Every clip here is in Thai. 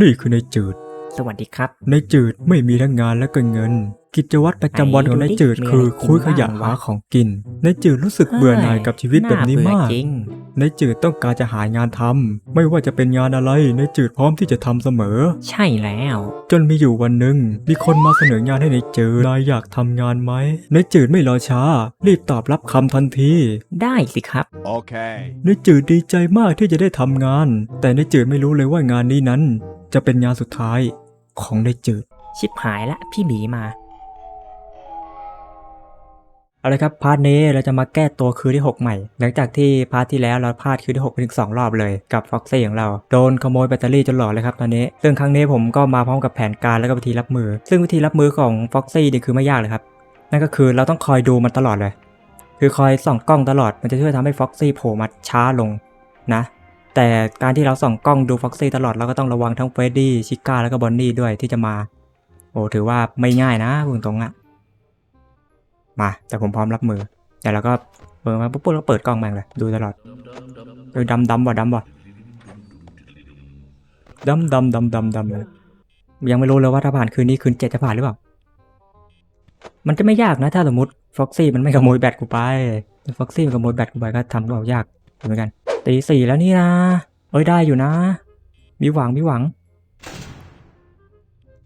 นี่คือนายจืด สวัสดีครับ นายจืดไม่มีทั้งงานและก็เงิน กิจวัตรประจำวันของนายจืดไหนดูดิคือมีอะไรกินคุยขยะบ้างวะหาของกิน นายจืดรู้สึกเบื่อหน่ายกับชีวิตแบบนี้เบื่อมาก จริงนายจืดต้องการจะหางานทำไม่ว่าจะเป็นงานอะไรนายจืดพร้อมที่จะทำเสมอ ใช่แล้ว จนมีอยู่วันหนึ่งมีคนมาเสนองานให้นายจืดนายอยากทำงานไหมนายจืดไม่รอช้า รีบตอบรับคำทันที ได้สิครับ Okay. นายจืดดีใจมากที่จะได้ทำงาน แต่นายจืดไม่รู้เลยว่างานนี้นั้น จะเป็นงานสุดท้ายของนายจืด ชิบหายละพี่หมีมา เอาละครับพาร์ทนี้เราจะมาแก้ตัวคืนที่ 6 ใหม่ หลังจากที่พาร์ทที่แล้วเราพลาดคืนที่6ไปถึง2รอบเลยกับฟ็อกซี่ของเรา โดนขโมยแบตเตอรี่จนหลอดเลยครับตอนนี้ ซึ่งครั้งนี้ผมก็มาพร้อมกับแผนการแล้วก็วิธีรับมือ ซึ่งวิธีรับมือของฟ็อกซี่นี่คือไม่ยากเลยครับ นั่นก็คือเราต้องคอยดูมันตลอดเลย คือคอยส่องกล้องตลอดมันจะช่วยทำให้ฟ็อกซี่โผล่มาช้าลงนะ แต่การที่เราส่องกล้องดูฟ็อกซี่ตลอดเราก็ต้องระวังทั้งเฟรดดี้ชิก้าแล้วก็บอนนี่ด้วยที่จะมา โอ้ถือว่าไม่ง่ายนะพูดตรงอะมา แต่ผมพร้อมรับมือ แต่เราก็เปิดมาปุ๊บปุ๊บเราเปิดกล้องแม่งเลยดูตลอดเออดำดำว่ะดำว่ะดำดำดำดำดำเลยยังไม่รู้เลยว่าถ้าผ่านคืนนี้คืนเจ็ดจะผ่านหรือเปล่า มันจะไม่ยากนะถ้าสมมติฟ็อกซี่มันไม่ขโมยแบตกูไปฟ็อกซี่มันขโมยแบตกูไปก็ทำเรายากเหมือนกัน ตีสี่แล้วนี่นะ เอ้ยได้อยู่นะ มีหวังมีหวัง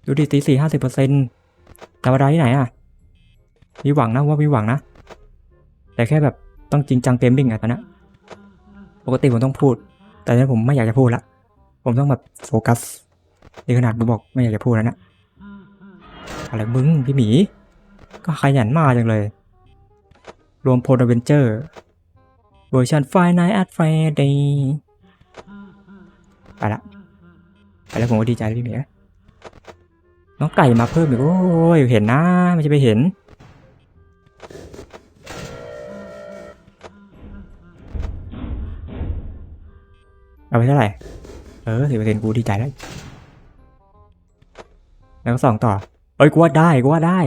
ดูดิตีสี่ห้าสิบเปอร์เซ็นต์ธรรมดาที่ไหนอะ มีหวังนะว่ามีหวังนะ แต่แค่แบบต้องจริงจังเกมมิ่งอะตอนนี้ปกติผมต้องพูด แต่ตอนนี้ผมไม่อยากจะพูดละ ผมต้องแบบโฟกัสนี่ขนาดผมบอกไม่อยากจะพูดแล้วนะอะไรมึงพี่หมี ก็ขยันมาจังเลย รวมโพลเวนเจอร์ วอร์ชันไฟน i แอดไฟเดย์ไปละไปแล้วผมก็ดีใจแล้วพี่หมียน้องไก่มาเพิ่มอีก โอ้ยเห็นนะไม่ใช่ไปเห็น เอาไปเท่าไหร่ เออสิบเปอร์เซ็นต์กูดีใจแล้ว แล้วก็สองต่อ เอ้ยกูว่าได้กูว่าได้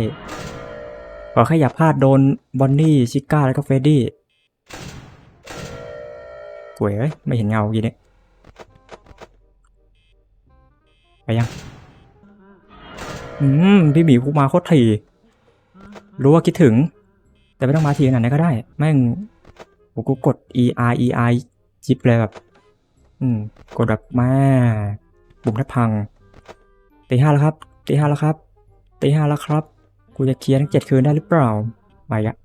ขอแค่อย่าพลาดโดนบอนนี่ ชิก้า แล้วก็เฟดดี้ กวยเอ้ยไม่เห็นเงาอกี้เนี่ยไปยัง อืม พี่หมีกูมาโคตรถี่รู้ว่าคิดถึง แต่ไม่ต้องมาทีขนาดนั้นก็ได้ แม่งโอ้กูกด e r e i จิบเลยแบบ อืม กดแบบแม่บุ่มแทบพังตีห้าแล้วครับตีห้าแล้วครับตีห้าแล้วครับ กูจะเคลียร์ทั้งเจ็ดคืนได้หรือเปล่ามาอีกอะ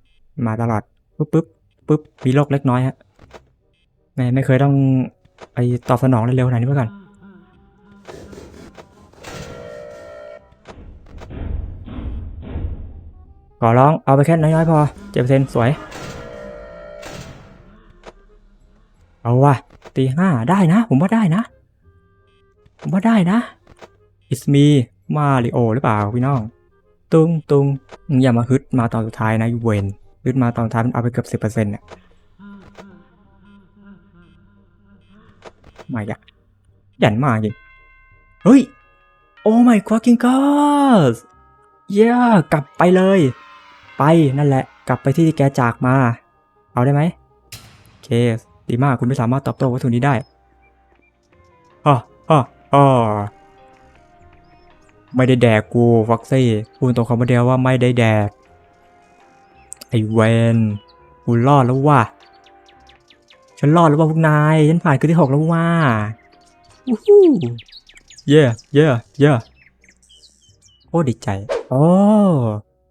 มาตลอดปุ๊บปุ๊บปุ๊บมีโรคเล็กน้อยฮะ ไม่ไม่เคยต้องไปตอบสนองเร็วๆขนาดนี้มาก่อนขอร้องเอาไปแค่น้อยๆพอเจ็ดเปอร์เซ็นต์สวย เอาว่ะตีห้าได้นะ ผมว่าได้นะ ผมว่าได้นะ It's me มาริโอหรือเปล่าพี่น้อง ตุงตุงมึงอย่ามาฮึดมาตอนสุดท้ายนะยูเวนฮึดมาตอนสุดท้ายมันเอาไปเกือบสิบเปอร์เซ็นต์เนี่ ม่อะหยันมากจริงเฮ้ย โอ้ my fucking god เย้กลับไปเลย ไปนั่นแหละ กลับไปที่แกจากมา เอาได้ไหมโอเค ดีมากคุณไม่สามารถตอบโต้วัตถุนี้ได้ฮ่าฮ่าฮ่าไม่ได้แดกกูฟ็อกซี่พูดตรงคำเดียวว่าไม่ได้แดก ไอเวนกูรอดแล้วว่ะ ฉันรอดแล้วว่ะพวกนาย ฉันผ่านคืนที่หกแล้วว่ะวู้ฮู้เย่เย่เย่โอ้ดีใจ โอ้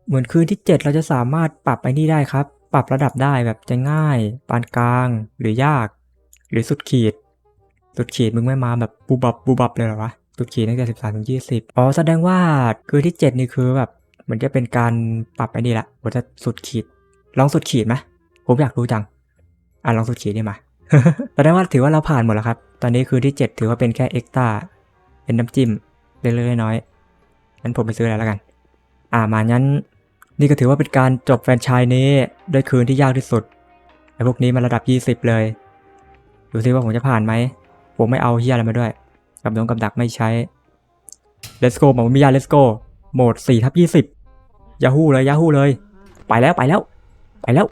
เหมือนคืนที่เจ็ดเราจะสามารถปรับไอ้นี่ได้ครับ ปรับระดับได้แบบจะง่าย ปานกลาง หรือยาก หรือสุดขีด สุดขีดมึงไม่มาแบบบูบับบูบับเลยเหรอวะ สุดขีดตั้งแต่สิบสามถึงยี่สิบอ๋อ แสดงว่าคืนที่เจ็ดนี่คือแบบเหมือนจะเป็นการปรับไอ้นี่ละว่าจะสุดขีด ลองสุดขีดไหมผมอยากรู้จัง อะลองสุดขีดนี่มาแสดงว่าถือว่าเราผ่านหมดแล้วครับ ตอนนี้คือที่เจ็ดถือว่าเป็นแค่เอ็กตาเป็นน้ำจิ้มเล็กๆน้อยๆงั้นผมไปซื้ออะไรแล้วกัน อ่ามางั้น นี่ก็ถือว่าเป็นการจบแฟนชายนี้ด้วยคืนที่ยากที่สุดไอ้พวกนี้มันระดับ 20 เลยดูซิว่าผมจะผ่านไหม ผมไม่เอาเฮียอะไรมาด้วย กับดงกับดักไม่ใช้ let's go หมมิยา let's go โหมด4ทับ20ยาฮูเลยยาฮูเลย ไปแล้วไปแล้ว ไปแล้ว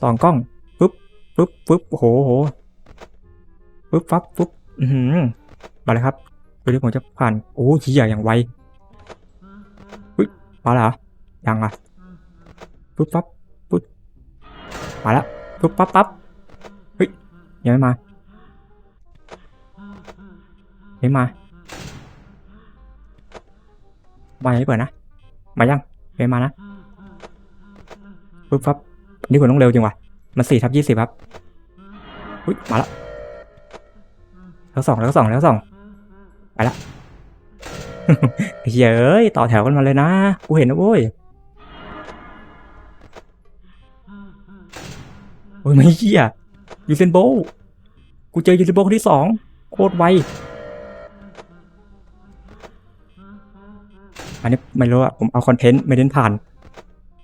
สองกล้องปึ๊บปึ๊บปึ๊บโหโหปุ๊บฟับปุ๊บอือหือมาเลยครับเดูดิผมจะผ่านโอ้ยขี้ใหญ่อย่างไวอุ้ยมาแล้วยังอะปุ๊บฟับปุ๊บมาแล้วปุ๊บปั๊บปั๊บเฮ้ยยังไม่มาไม่มามายังไม่เปิดนะมายังไม่มานะ ปุ๊บฟับนี่ผมต้องเร็วจริงวะมันสี่ทับยี่สิบครับอุ้ยมาแล้วแล้วสองแล้วสองแล้วสองไปละเหี้ยเอ้ยต่อแถวกันมาเลยนะกูเห็นนะโว้ยโอ้ยไม่เหี้ยยูเซนโบว์กูเจอยูเซนโบว์คนที่สองโคตรไวอันนี้ไม่รู้อะผมเอาคอนเทนต์ไม่เน้นผ่าน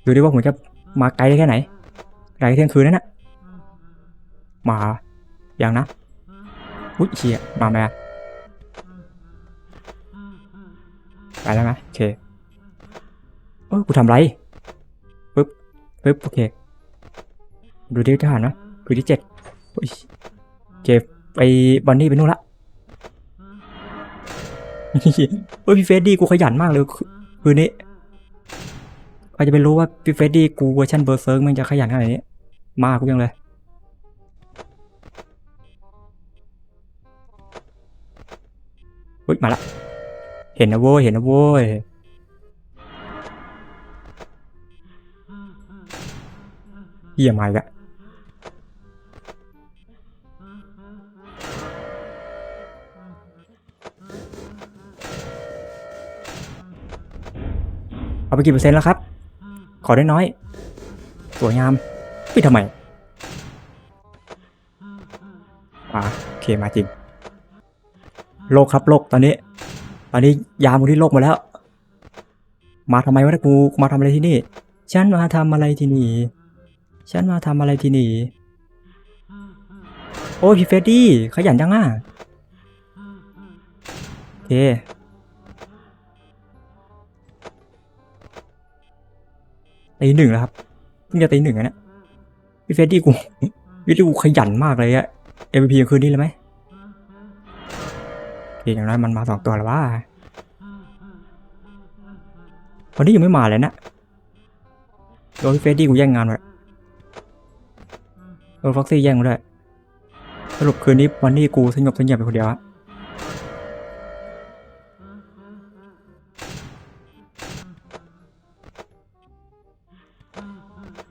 ดูดิว่าผมจะ มาไกลแค่ไหน ไกลเที่ยงคืนนั่นน่ะมาอย่างนะอุ้ยเชียมาไหมไปแล้วไหมโอเคเออกูทำไรปึ๊บปึ๊บโอเค ดูดิทหารนะคือที่เจ็ดอุ๊ยเจ็บไปบอนนี่ไปนู่นละเฮ้ยพี่เฟสดี้กูขยันมากเลยคืคืนนี้ รจะไปรู้ว่าพี่เฟสดี้กูเวอร์ชันเบอร์เซิร์กมันจะขยันขนาดนี้ มากกูยังเลยอุ้ยมาละ เห็นนะโว้ยเห็นนะโว้ยเยี่ยมมาอีกอะเอาไปกี่เปอร์เซ็นต์แล้วครับ ขอได้น้อย สวยงามปิดทำไมอ่าโอเคมาจริง โลกครับโลกตอนนี้ ตอนนี้ยามกูที่โลกมาแล้ว มาทำไมวะที่กูกูมาทำอะไรที่นี่ ฉันมาทำอะไรที่นี่ ฉันมาทำอะไรที่นี่ โอ้พี่เฟดดี้ขยันจังอะโอเค ตีหนึ่งแล้วครับเพิ่งจะตีหนึ่งอะเนี่ยพี่เฟรดดี้กูพี่เฟรดดี้กูขยันมากเลยอะ MVP คืนนี้เลยไหมโอเคอย่างน้อยมันมาสองตัวแล้วว่าวันนี้ยังไม่มาเลยนะโดนเฟดดี้กูแย่งงานไปโดนฟ็อกซี่แย่งมาด้วยสรุปคืนนี้วันนี้กูสงบเสงี่ยมไปคนเดียวอะ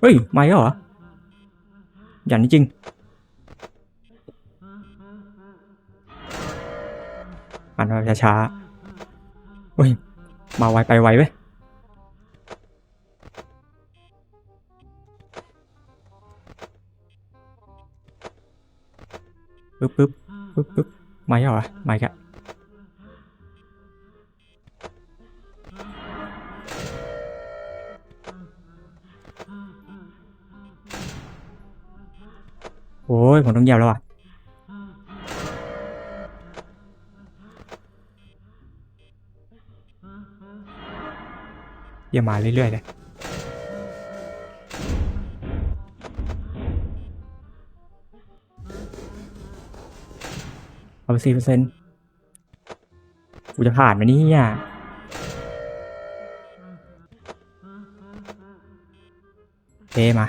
เฮ้ยมาแล้วเหรออย่างนี้จริง อ่านมาช้าๆเฮ้ย มาไวไปไวเว้ยปึ๊บปึ๊บปึ๊บปึ๊บมาแล้วเหรอมาอีกะ โอ้ยผมต้องเยียบแล้วอะอย่ามาเรื่อยๆเลยเอาไปสี่เปอร์เซ็นต์กูจะผ่านไหมเนี่ยเทมา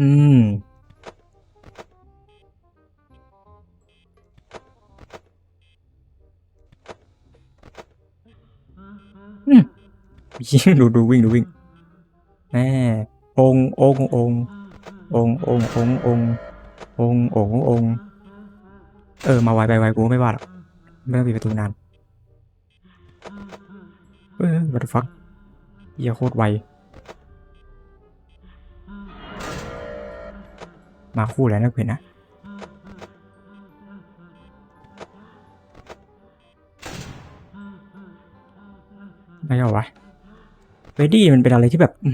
อืมยิงดูดูวิ่งดูวิ่งแน่ององององององององององเออ มาไวไปไวกูไม่ว่าหรอกไม่ต้องปิดประตูนานเออวัตฟักเหี้ยโคตรไว มาคู่แล้วนะเพื่อนนะไม่เอาวะเวดดี้มันเป็นอะไรที่แบบอื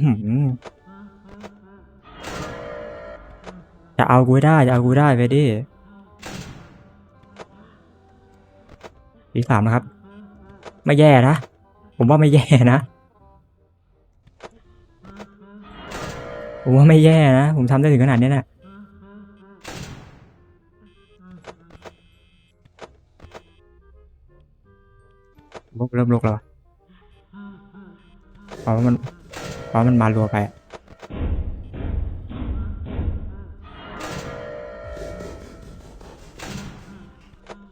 จะเอากูได้จะเอากูได้เวดดี้ทีสามนะครับ ไม่แย่นะ ผมว่าไม่แย่นะ ผมว่าไม่แย่นะ ผมทำได้ถึงขนาดนี้นะ เริ่มลุกแล้วเพราะว่ามันเพราะมันมารัวไป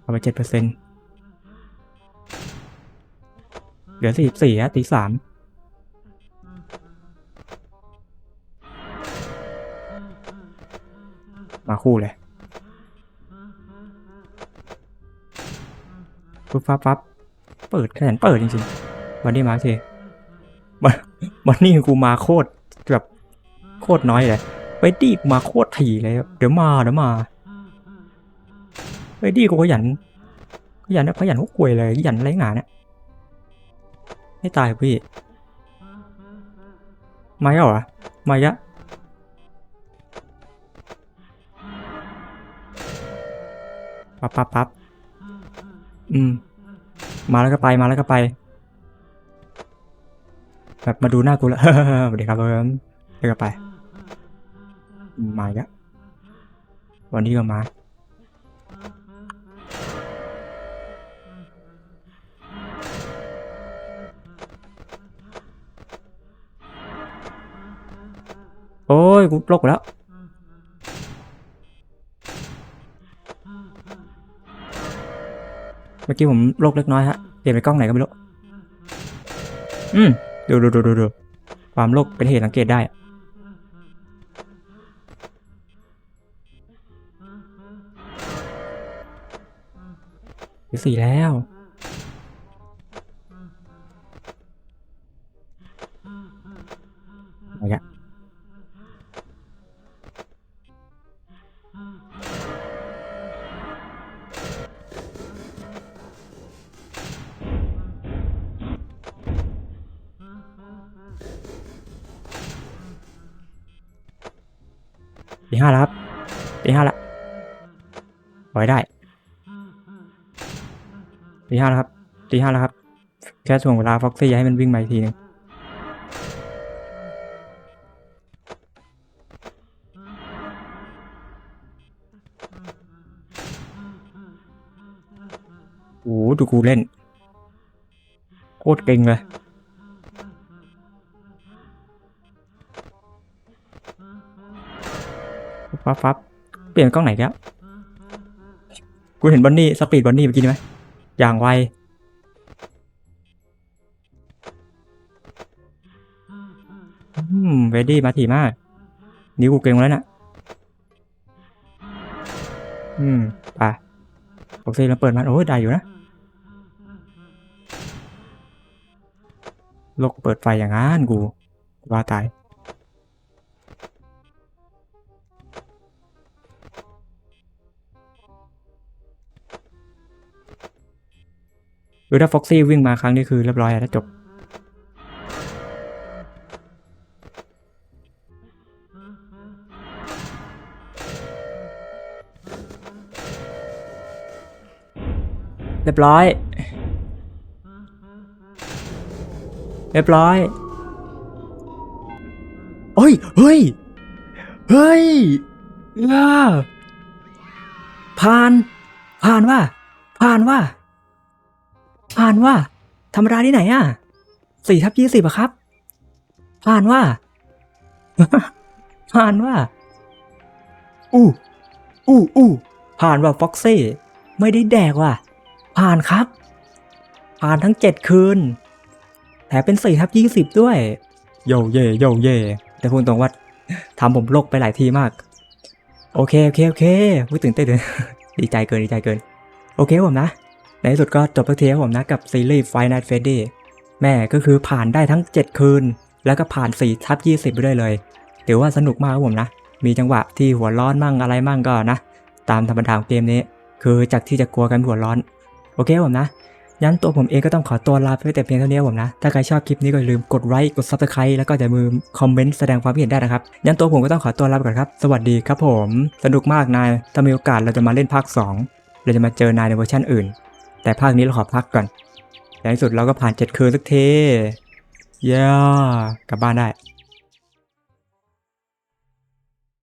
เอาไปเจ็ดเปอร์เซ็นต์เหลือสี่สี่อะตีสามมาคู่เลยปุ๊บปั๊บปั๊บ เปิดแขนเปิดจริงๆวันนี้มาสิวันวันนี้กูมาโคตรแบบโคตรน้อยเลยไปดีกูมาโคตรถี่เลยเดี๋ยวมาเดี๋ยวมาไปดีกูขยันขยันขยันพวกกวยเลยขยันไรหนาเนี่ยไม่ตายพี่มาเหรอมาอีกแล้วปั๊บปั๊บปั๊บอืม มาแล้วก็ไปมาแล้วก็ไป แบบมาดูหน้ากูแล้วสวัสดีครับเอิมแล้วก็ไป มาอีกแล้ววันนี้ก็มาโอ้ยกูลกแล้ว มื่อกี้ผมโลกเล็กน้อยฮะ เปลี่ยนไปกล้องไหนก็ไม่รู้ อืม ดูดูดูดูดูความโลกเป็นเหตุสังเกตได้สี่แล้ว ตีห้าแล้วครับตีห้าละไว้ได้ตีห้าแล้วครับตีห้าแล้วครับ แค่ช่วงเวลาฟ็อกซี่ให้มันวิ่งมาอีกทีหนึงโอ้โหดูกูเล่น โคตรเก่งเลย ฟับฟับเปลี่ยนกล้องไหนแล้วกูเห็นบอนนี่สปีดบอนนี่เมื่อกี้นี่ไหมอย่างไวอืมเวดี้มาถี่มาก นิ้วกูเก่งแล้วน่ะ อืมไปโอเคเราเปิดมันโอ้ยได้อยู่นะโลกเปิดไฟอย่างงั้นกูว่าตาย คือถ้าฟ็อกซี่วิ่งมาครั้งนี้คือเรียบร้อยแล้วจบ เรียบร้อย เรียบร้อยเฮ้ย เฮ้ย เฮ้ยล่าผ่าน ผ่านว่า ผ่านว่า ผ่านว่าธรรมดาที่ไหนอะสี่ทับยี่สิบอะครับ ผ่านว่า ผ่านว่า อู้ อู้อู้ผ่านว่าฟ็อกซี่ไม่ได้แดกว่ะ ผ่านครับ ผ่านทั้งเจ็ดคืนแถมเป็นสี่ทับยี่สิบด้วย โยเย่โยเย่แต่พูดตรงว่าทำผมโลกไปหลายทีมาก โอเค โอเค โอเคพูดตื่นเต้นเลยดีใจเกิน ดีใจเกิน โอเคบผมนะ ในที่สุดก็จบสักทีครับผมนะกับซีรีส์ Five Nights at Freddy แม่ก็คือผ่านได้ทั้ง 7 คืน แล้วก็ผ่าน4ทับ20 ไปด้วยเลยถือว่าสนุกมากครับผมนะ มีจังหวะที่หัวร้อนมั่งอะไรมั่งก็นะ ตามธรรมดาของเกมนี้ คือจากที่จะกลัวกันหัวร้อน โอเคผมนะยันตัวผมเองก็ต้องขอตัวลาไปแต่เพียงเท่านี้ครับผมนะ ถ้าใครชอบคลิปนี้ก็อย่าลืมกดไลค์กด subscribe แล้วก็อย่าลืมคอมเมนต์แสดงความคิดเห็นได้นะครับ ยันตัวผมก็ต้องขอตัวลาไปก่อนครับ สวัสดีครับผม สนุกมากนาย ถ้ามีโอกาสเราจะมาเล่นภาค 2 เราจะมาเจอนายในเวอร์ชันอื่น แต่ภาคนี้เราขอพักก่อนในที่สุดเราก็ผ่านเจ็ดคืนสักทีเย้กลับบ้านได้